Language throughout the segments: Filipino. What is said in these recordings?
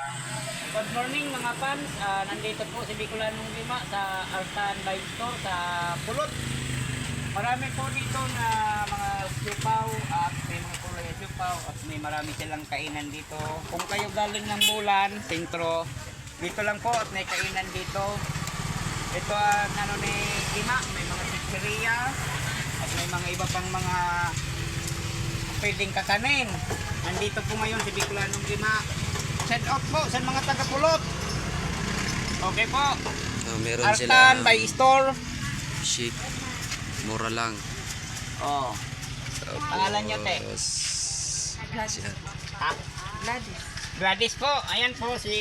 Good morning mga fans. Ah, nandito po si Bicolanong Lima sa Artan Bike Store sa Pulot. Marami po dito na mga sipaw at may mga kulay na sipaw at may marami silang kainan dito. Kung kayo galing ng Bulan, sentro, dito lang po at may kainan dito. Ito ang ano ni Lima, may mga pizzeria at may mga iba pang mga pwedeng kakanin. Nandito po ngayon si Bicolanong Lima. Send out po sa mga taga-pulot. Okay po. Ah, meron Artan sila by store. chic. Mura lang. Oh. Pangalan niyo, te? Gladys. Gladys po. Ayan po si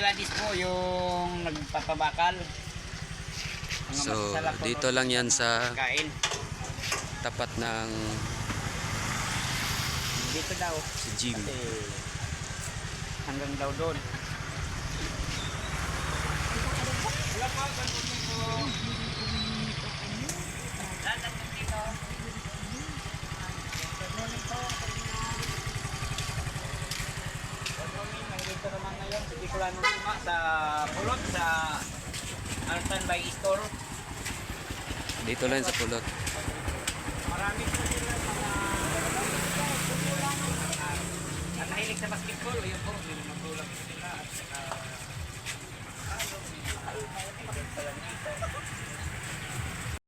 Gladys po yung nagpapabakal. Mga So, dito ng lang yan sa Kain. tapat ng Dito daw. si gym. Kasi hanggang daw doon. Nandito naman ngayon si Bicolano Lima sa Pulot sa Artan by Store. Dito lang sa pulot. Marami po sila mga at nahilig sa basketball, yun po, may mga tulak sila at saka